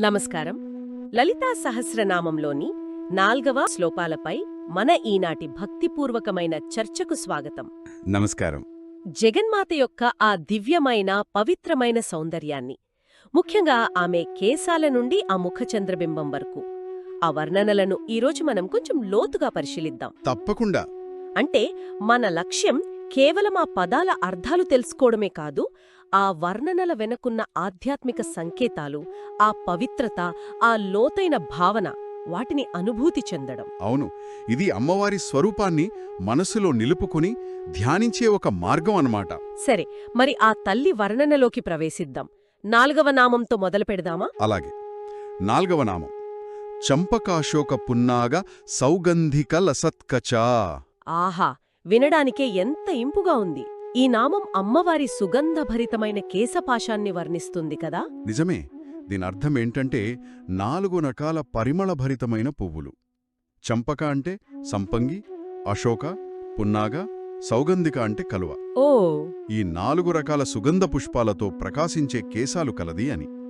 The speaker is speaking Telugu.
నమస్కారం. లలితా సహస్రనామంలోని నాల్గవ శ్లోకాలపై మన ఈనాటి భక్తిపూర్వకమైన చర్చకు స్వాగతం. నమస్కారం. జగన్మాత యొక్క ఆ దివ్యమైన పవిత్రమైన సౌందర్యాన్ని ముఖ్యంగా ఆమె కేశాల నుండి ఆ ముఖచంద్రబింబం వరకు ఆ వర్ణనలను ఈరోజు మనం కొంచెం లోతుగా పరిశీలిద్దాం. తప్పకుండా. అంటే మన లక్ష్యం కేవలం ఆ పదాల అర్థాలు తెలుసుకోవడమే కాదు ఆ వర్ణనల వెనకున్న ఆధ్యాత్మిక సంకేతాలు ఆ పవిత్రత ఆ లోతైన భావన వాటిని అనుభూతి చెందడం. అవును ఇది అమ్మవారి స్వరూపాన్ని మనసులో నిలుపుకుని ధ్యానించే ఒక మార్గం అన్నమాట. సరే మరి ఆ తల్లి వర్ణనలోకి ప్రవేశిద్దాం. నాలుగవ నామంతో మొదలు పెడదామా? అలాగే. నాల్గవ నామం. చంపకాశోక పున్నాగ సౌగంధిక లసత్కచా. ఆహా వినడానికే ఎంత ఇంపుగా ఉంది. ఈ నామం అమ్మవారి సుగంధభరితమైన కేశపాశాన్ని వర్ణిస్తుంది కదా? నిజమే. దీని అర్థం ఏంటంటే నాలుగు రకాల పరిమళభరితమైన పువ్వులు. చంపక అంటే సంపంగి అశోక పున్నాగ సౌగంధిక అంటే కలువ. ఓ. ఈ నాలుగు రకాల సుగంధ పుష్పాలతో ప్రకాశించే కేశాలు కలది అని.